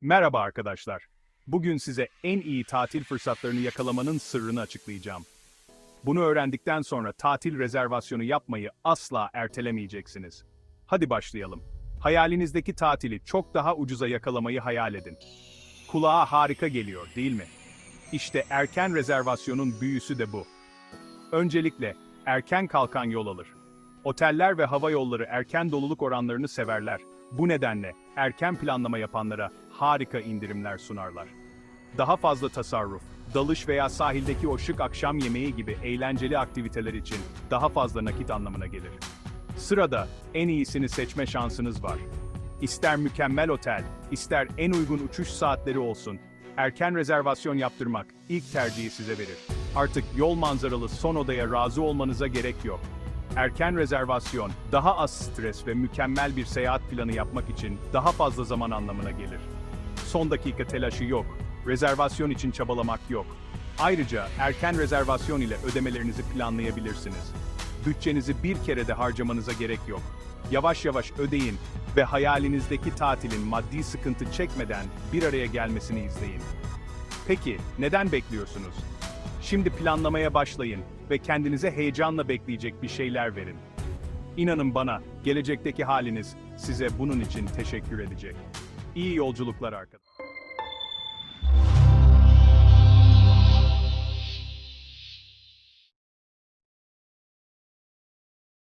Merhaba arkadaşlar. Bugün size en iyi tatil fırsatlarını yakalamanın sırrını açıklayacağım. Bunu öğrendikten sonra tatil rezervasyonu yapmayı asla ertelemeyeceksiniz. Hadi başlayalım. Hayalinizdeki tatili çok daha ucuza yakalamayı hayal edin. Kulağa harika geliyor, değil mi? İşte erken rezervasyonun büyüsü de bu. Öncelikle erken kalkan yol alır. Oteller ve hava yolları erken doluluk oranlarını severler. Bu nedenle erken planlama yapanlara harika indirimler sunarlar. Daha fazla tasarruf, dalış veya sahildeki o şık akşam yemeği gibi eğlenceli aktiviteler için daha fazla nakit anlamına gelir. Sırada en iyisini seçme şansınız var. İster mükemmel otel, ister en uygun uçuş saatleri olsun, erken rezervasyon yaptırmak ilk tercihi size verir. Artık yol manzaralı son odaya razı olmanıza gerek yok. Erken rezervasyon, daha az stres ve mükemmel bir seyahat planı yapmak için daha fazla zaman anlamına gelir. Son dakika telaşı yok, rezervasyon için çabalamak yok. Ayrıca erken rezervasyon ile ödemelerinizi planlayabilirsiniz. Bütçenizi bir kerede harcamanıza gerek yok. Yavaş yavaş ödeyin ve hayalinizdeki tatilin maddi sıkıntı çekmeden bir araya gelmesini izleyin. Peki, neden bekliyorsunuz? Şimdi planlamaya başlayın ve kendinize heyecanla bekleyecek bir şeyler verin. İnanın bana, gelecekteki haliniz size bunun için teşekkür edecek. İyi yolculuklar arkadaşlar.